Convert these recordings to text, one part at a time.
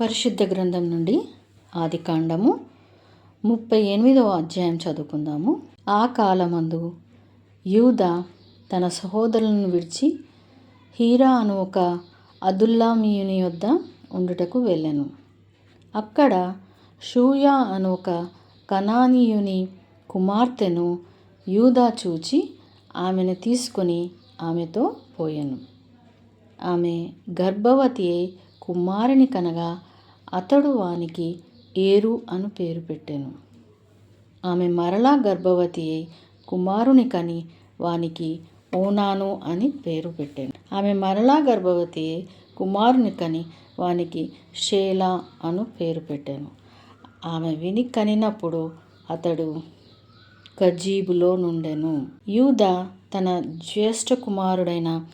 పరిశుద్ధ గ్రంథం నుండి ఆది కాండము ముప్పై ఎనిమిదవ అధ్యాయం చదువుకుందాము. ఆ కాలమందు యూద తన సహోదరులను విడిచి హీరా అను ఒక అదుల్లామీయుని యొద్ద ఉండుటకు వెళ్ళాను. అక్కడ షూయా అను ఒక కనానీయుని కుమార్తెను యూదా చూచి ఆమెను తీసుకొని ఆమెతో పోయాను. ఆమె గర్భవతి కుమారుని కనగా అతడు వానికి ఏరు అను పేరు పెట్టెను. ఆమె మరలా గర్భవతి అయి కుమారుని కని వానికి ఓనాను అని పేరు పెట్టాను. ఆమె మరలా గర్భవతి అయి కుమారుని కని వానికి షేలా అను పేరు పెట్టాను. ఆమె విని కనినప్పుడు అతడు కజీబులో నుండెను. యూద తన జ్యేష్ఠ కుమారుడైన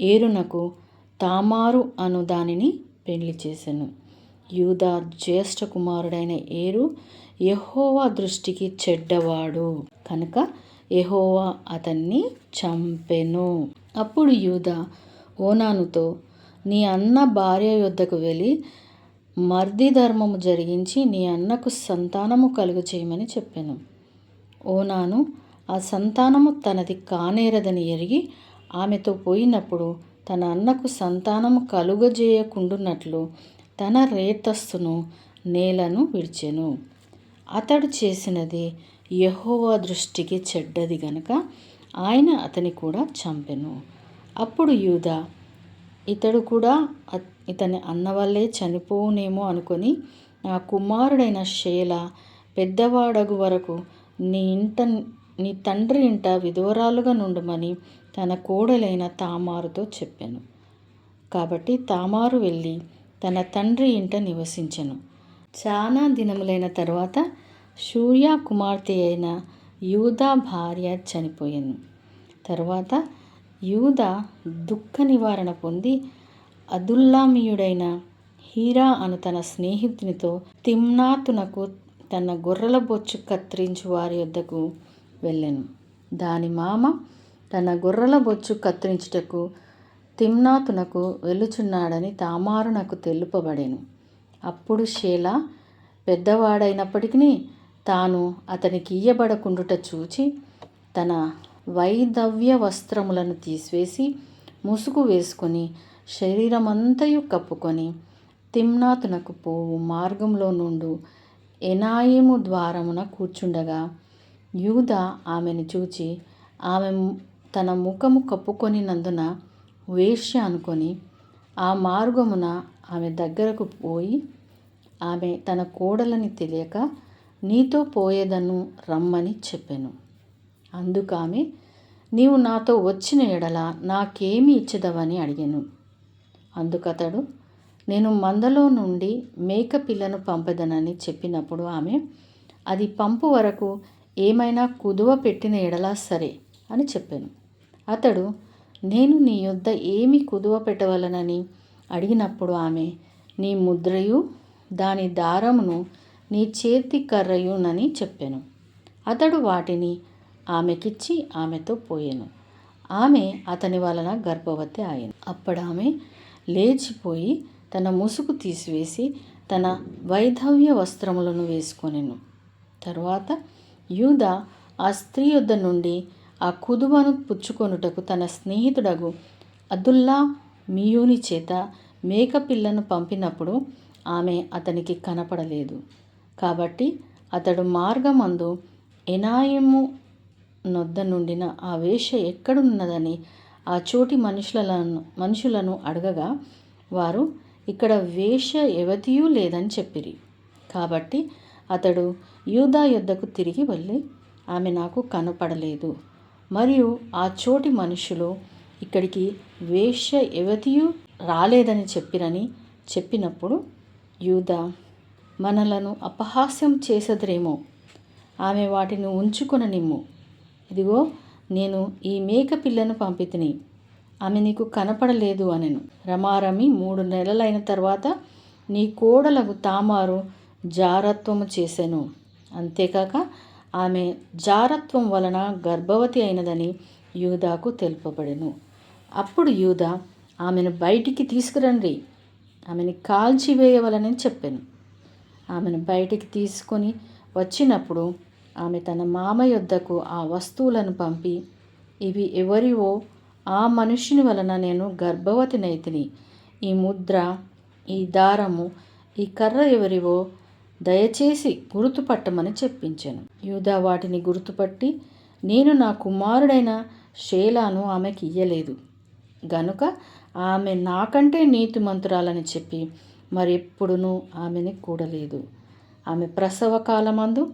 ఏరునకు తామారు అను దానిని పెళ్ళి చేసెను. యూదా జ్యేష్ఠ కుమారుడైన ఏరు యహోవా దృష్టికి చెడ్డవాడు. కనుక యహోవా అతన్ని చంపెను. అప్పుడు యూదా ఓనానుతో నీ అన్న భార్య యొద్దకు వెళ్ళి మర్ది ధర్మము జరిగించి నీ అన్నకు సంతానము కలుగు చేయమని చెప్పాను. ఓనాను ఆ సంతానము తనది కానేరదని ఎరిగి ఆమెతో పోయినప్పుడు తన అన్నకు సంతానము కలుగజేయకుండున్నట్లు తన రేతస్సును నేలను విడిచెను. అతడు చేసినది యహోవా దృష్టికి చెడ్డది గనుక ఆయన అతని కూడా చంపెను. అప్పుడు యూద ఇతడు కూడా ఇతని అన్న వల్లే చనిపోవునేమో అనుకొని నా కుమారుడైన శేల పెద్దవాడగు వరకు నీ ఇంట నీ తండ్రి ఇంట విధవరాలుగా నుండమని తన కోడలైన తామారుతో చెప్పాను. కాబట్టి తామారు వెళ్ళి తన తండ్రి ఇంట నివసించెను. చాలా దినములైన తర్వాత సూర్య కుమార్తె అయిన యూదా భార్య చనిపోయాను. తర్వాత యూద దుఃఖ నివారణ పొంది అదుల్లామీయుడైన హీరా అను తన స్నేహితునితో తిమ్నాతునకు తన గొర్రెల బొచ్చు కత్తిరించు వారి వద్దకు వెళ్ళాను. దాని మామ తన గొర్రెల బొచ్చు కత్తిరించుటకు తిమ్నాతునకు వెళ్ళుచున్నాడని తామారునకు తెలుపబడెను. అప్పుడు షేలా పెద్దవాడైనప్పటికీ తాను అతనికి ఇయ్యబడకుండుట చూచి తన వైదవ్య వస్త్రములను తీసివేసి ముసుగు వేసుకొని శరీరమంతయు కప్పుకొని తిమ్నాతునకు పోవు మార్గంలో నుండు ఎనాయిము ద్వారమున కూర్చుండగా యూద ఆమెను చూచి ఆమె తన ముఖము కప్పుకొనినందున వేశ్య అనుకొని ఆ మార్గమున ఆమె దగ్గరకు పోయి ఆమె తన కోడలని తెలియక నీతో పోయేదను రమ్మని చెప్పాను. అందుకామె నీవు నాతో వచ్చిన ఎడల నాకేమి ఇచ్చదవని అడిగాను. అందుకతడు నేను మందలో నుండి మేక పిల్లను పంపదనని చెప్పినప్పుడు ఆమె అది పంపు వరకు ఏమైనా కుదువ పెట్టిన ఎడలా సరే అని చెప్పాను. అతడు నేను నీ యొద్ద ఏమి కుదువ పెట్టవలనని అడిగినప్పుడు ఆమె నీ ముద్రయు దాని దారమును నీ చేతి కర్రయునని చెప్పాను. అతడు వాటిని ఆమెకిచ్చి ఆమెతో పోయాను. ఆమె అతని వలన గర్భవతి అయింది అప్పుడు ఆమె లేచిపోయి తన ముసుగు తీసివేసి తన వైధవ్య వస్త్రములను వేసుకొనెను. తరువాత యూద ఆ స్త్రీ యొద్ద నుండి ఆ కుదువను పుచ్చుకొనుటకు తన స్నేహితుడగు అదుల్లా మియూని చేత మేకపిల్లను పంపినప్పుడు ఆమె అతనికి కనపడలేదు. కాబట్టి అతడు మార్గమందు ఎనాయము నొద్ద నుండిన ఆ వేష ఎక్కడున్నదని ఆ చోటి మనుషులను మనుషులను అడగగా వారు ఇక్కడ వేష ఎవతియూ లేదని చెప్పిరి. కాబట్టి అతడు యూదా యొద్దకు తిరిగి వెళ్ళి ఆమె నాకు కనపడలేదు. మరియు ఆ చోటి మనుషులు ఇక్కడికి వేశ్య యువతియు రాలేదని చెప్పిరని చెప్పినప్పుడు యూద మనలను అపహాస్యం చేసదరేమో? ఆమె వాటిని ఉంచుకొననిమ్ము. ఇదిగో నేను ఈ మేక పిల్లను పంపితిని. ఆమె నీకు కనపడలేదు అనెను. రమారమి మూడు నెలలైన తర్వాత నీ కోడలకు తామారు జారత్వము చేశాను అంతేకాక ఆమె జారత్వం వలన గర్భవతి అయినదని యూదాకు తెలుపబడెను. అప్పుడు యూద ఆమెను బయటికి తీసుకురండి ఆమెని కాల్చివేయవలనని చెప్పాను. ఆమెను బయటికి తీసుకొని వచ్చినప్పుడు ఆమె తన మామ యొద్దకు ఆ వస్తువులను పంపి ఇవి ఎవరివో? ఆ మనుషుని వలన నేను గర్భవతినైతిని ఈ ముద్ర ఈ దారము ఈ కర్ర ఎవరివో? దయచేసి గుర్తుపట్టమని చెప్పించాను. యూదా వాటిని గుర్తుపట్టి నేను నా కుమారుడైన షేలాను ఆమెకి ఇయ్యలేదు. గనుక ఆమె నాకంటే నీతిమంతురాలని చెప్పి మరెప్పుడునూ ఆమెని కూడలేదు. ఆమె ప్రసవ కాలమందు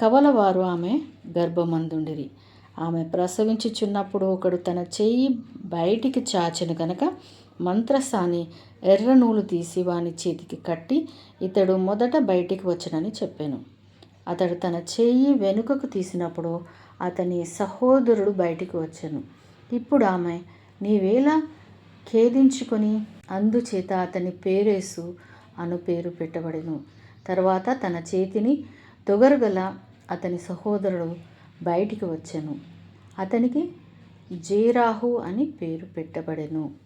కవలవారు ఆమె గర్భమందుండిరి. ఆమె ప్రసవించుచున్నప్పుడు ఒకడు తన చెయ్యి బయటికి చాచెను కనుక మంత్రసాని ఎర్ర నూలు తీసి వాని చేతికి కట్టి ఇతడు మొదట బయటికి వచ్చనని చెప్పాను. అతడు తన చేయి వెనుకకు తీసినప్పుడు అతని సహోదరుడు బయటికి వచ్చాను. ఇప్పుడు ఆమె నీవేలా ఖేదించుకొని అందుచేత అతని పేరేసు అను పేరు పెట్టబడెను. తర్వాత తన చేతిని తొగరుగల అతని సహోదరుడు బయటికి వచ్చాను. అతనికి జేరాహు అని పేరు పెట్టబడెను.